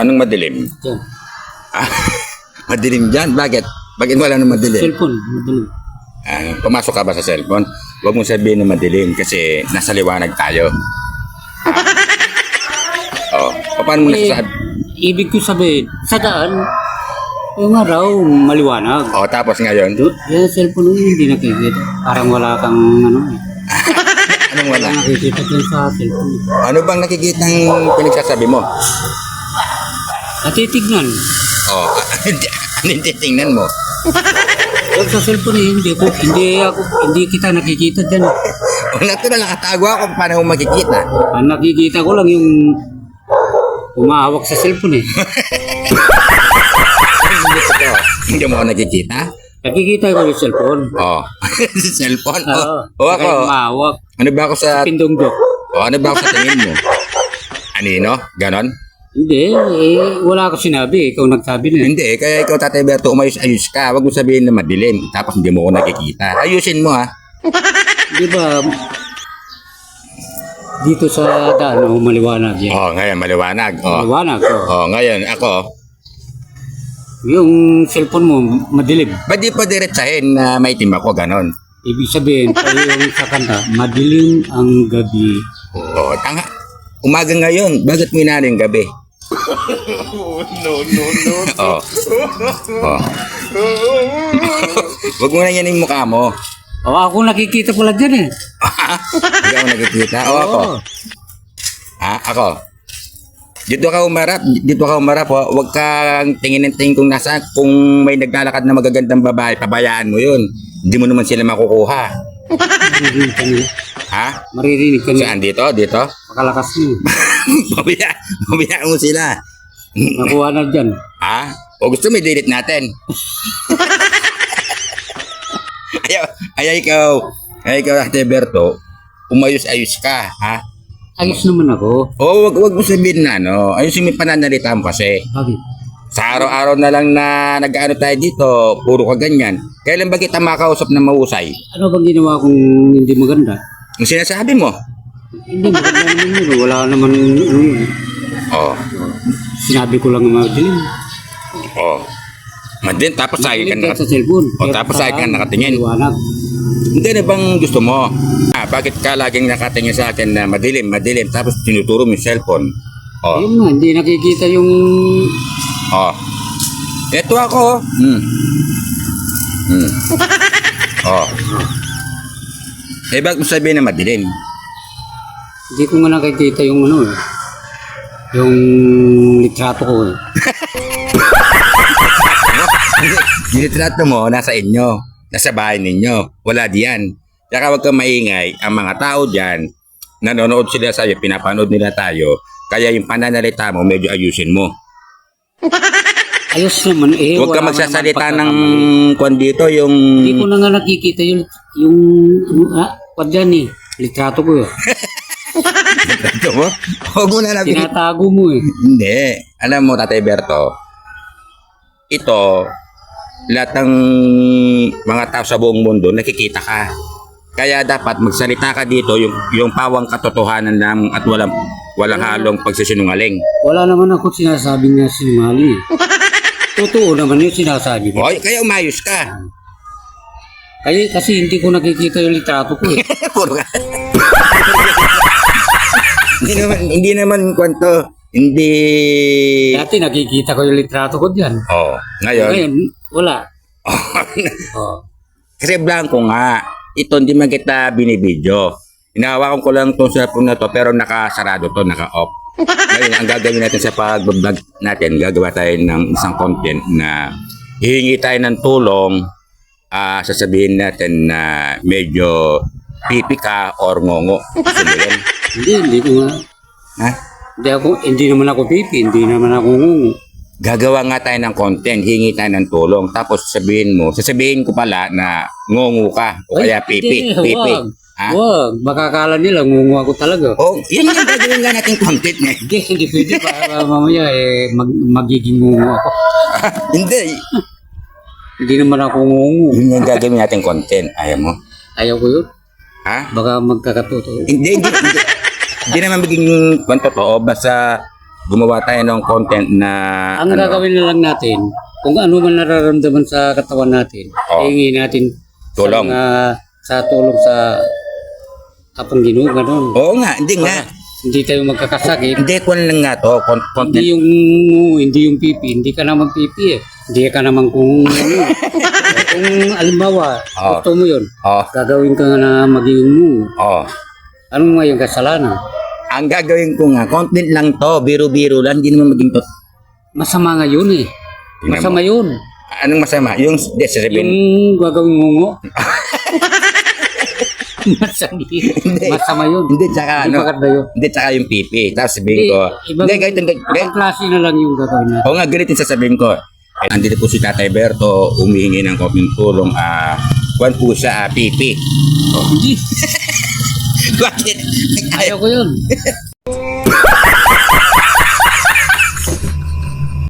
Anong madilim? Yan. Ah, madilim dyan? Bakit? Bakit wala nang madilim? Cellphone, madilim. Ah, pumasok ka ba sa cellphone? Huwag mong sabihin na madilim kasi nasa liwanag tayo. oh, paano mo Eh, nasasabi? ibig ko sabihin, sa daan, yung araw, maliwanag. Oh, tapos ngayon, Doon, yan cellphone mo, hindi nakikita. Parang wala kang, ano, eh. anong wala? nakikita dyan sa cellphone. Ano bang nakikitang pinagsasabi mo? Natitignan. Oh, anong titingnan mo? Huwag sa cellphone eh, hindi ko, hindi ako, hindi kita nakikita dyan. Wala to na nakatago ako paano mo makikita. Ang nakikita ko lang yung umahawak sa cellphone eh. Hindi mo ako nakikita? Nakikita ko yung cellphone. Oh, cellphone. Oh, Oo. oh, Saka ako. umahawak. Ano ba ako sa Pindong-dok. Oh, ano ba ako sa tingin mo? Anino? Ganon? Hindi, eh, wala ako sinabi. Ikaw nagsabi na. eh. Hindi, kaya ikaw Tatay Berto, umayos-ayos ka. Huwag mo sabihin na madilim. Tapos hindi mo ako nakikita. Ayusin mo ha. Di ba, dito sa daan, oh, maliwanag yan. Oh, ngayon maliwanag. Oh. Maliwanag, oh. Oh, ngayon ako, Yung cellphone mo, madilim. ba't di pa diretsahin na may itim ako, ganon? Ibig sabihin, tayo yung sa kanta, madilim ang gabi. Oh, tanga. Umaga ngayon, bakit mo yung gabi? no, no, no. oh. Oh. Huwag mo na yan yung mukha mo. O, ako nakikita ko lang dyan eh. Hindi ako nakikita. O ako. Oo. Ha? Ako. Dito ka umarap. Dito ka umarap. Oh. Huwag kang tingin ng tingin kung nasa. Kung may naglalakad na magagandang babae, pabayaan mo yun. Hindi mo naman sila makukuha. Ha? Maririnig ka nila. Saan? Dito? Dito? Pakalakas mo. Pabaya, pabayaan mo sila. Nakuha na dyan. Ha? O gusto mo i-delete natin? ayaw, ayaw ikaw. Ayaw ikaw, Ate Berto. Umayos-ayos ka, ha? Ayos naman ako. O, wag, wag mo sabihin na, no? Mo yung pananalita mo kasi. Bakit? Sa araw-araw na lang na nag-ano tayo dito, puro ka ganyan. Kailan ba kita makausap na mahusay? Ano bang ginawa kong hindi maganda? Yung sinasabi mo. Hindi maganda naman yun. Wala naman ano yun. Oh, Sinabi ko lang na madilim. oh. Madin, tapos lagi ka Madilim naka... sa cellphone. O, tapos lagi ka nakatingin. Liwanag. Hindi na bang gusto mo? Ah, bakit ka laging nakatingin sa akin na madilim, madilim, tapos tinuturo mo yung cellphone? Oh, Ayun nga, hindi nakikita yung... oh. Ito ako. Hmm. Hmm. Oh. Eh, bakit mo sabihin na madilim? Hindi ko nga nakikita yung ano eh. Yung litrato ko eh. Yung litrato mo, nasa inyo. Nasa bahay ninyo. Wala diyan. Kaya huwag kang maingay. Ang mga tao diyan, nanonood sila sa'yo, pinapanood nila tayo. Kaya yung pananalita mo, medyo ayusin mo. Ayos naman eh. Huwag ka magsasalita ng kwan dito, yung... Hindi ko na nga nakikita yung... Yung... Ano, ah, what yan eh. Litrato ko eh. Ito mo? Huwag mo na natin. Tinatago mo eh. Hindi. Alam mo, Tatay Berto, ito, lahat ng mga tao sa buong mundo, nakikita ka. Kaya dapat magsalita ka dito yung yung pawang katotohanan lang at walang walang halong pagsisinungaling. Wala naman ako sinasabi na sinungaling eh. Totoo naman yung sinasabi ko. Hoy, kaya umayos ka. Kaya, kasi hindi ko nakikita yung litrato ko eh. Puro ka. hindi naman hindi naman kwento. Hindi Dati nakikita ko yung litrato ko dyan. Oh, ngayon. Ngayon, wala. Oh. Kasi blanco nga. Ito hindi man kita binibidyo. Inahawakan ko lang itong cellphone na to pero nakasarado to, naka-off. Ngayon, ang gagawin natin sa pag-vlog natin, gagawa tayo ng isang content na hihingi tayo ng tulong ah sasabihin natin na medyo pipi ka or ngongo. Yun? Hindi, hindi ko nga. Ha? Hindi ako, hindi naman ako pipi, hindi naman ako ngungu. Gagawa nga tayo ng content, hingi tayo ng tulong. Tapos sabihin mo, sasabihin ko pala na ngongo ka o kaya pipi, hindi, pipi. Wag, Ha? wag. Baka akala nila ngungu ako talaga. Oh, yan yung gagawin nga natin content eh. Hindi, hindi pwede pa mamaya eh, mag, magiging ngungu ako. Hindi, Hindi naman ako ngungu. yun yung gagawin natin content. Ayaw mo? Ayaw ko yun. Ha? Baka magkakatuto. Hindi, hindi, hindi. Hindi naman maging kung totoo, basta gumawa tayo ng content na Ang ano, gagawin na lang natin, kung ano man nararamdaman sa katawan natin, Oo. hihingi natin Tulong. Sa, mga, sa tulong sa kapang ginoo, ganun. Oo nga, hindi nga. Hindi tayo magkakasakit. Hindi ko lang nga to, con- content. Hindi yung hindi yung pipi, hindi ka naman pipi eh. Hindi ka naman kung ano. kung alimbawa, Oo. gusto mo yun, Oh, gagawin ka na maging mo. oh. Ano nga yung kasalanan? Ang gagawin ko nga, content lang to, biro-biro lang, hindi naman maging to. Masama nga yun eh. Masama yun. Anong masama? Yung, hindi, Yung sasabihin, gagawin yun. Hindi. Masama yun. hindi, tsaka Hindi ano, maganda yun. hindi, tsaka yung pipi. Tapos sabihin ko, ibang, hindi, kahit hindi, hindi. ibang klase na lang yung gagawin natin. Oo nga, ganito yung sasabihin ko. Eh, Andito po si Tatay Berto, humihingi ng konting tulong, ah, kwan po siya, ah, pipi. Hindi. Bakit? Ayaw ko yun.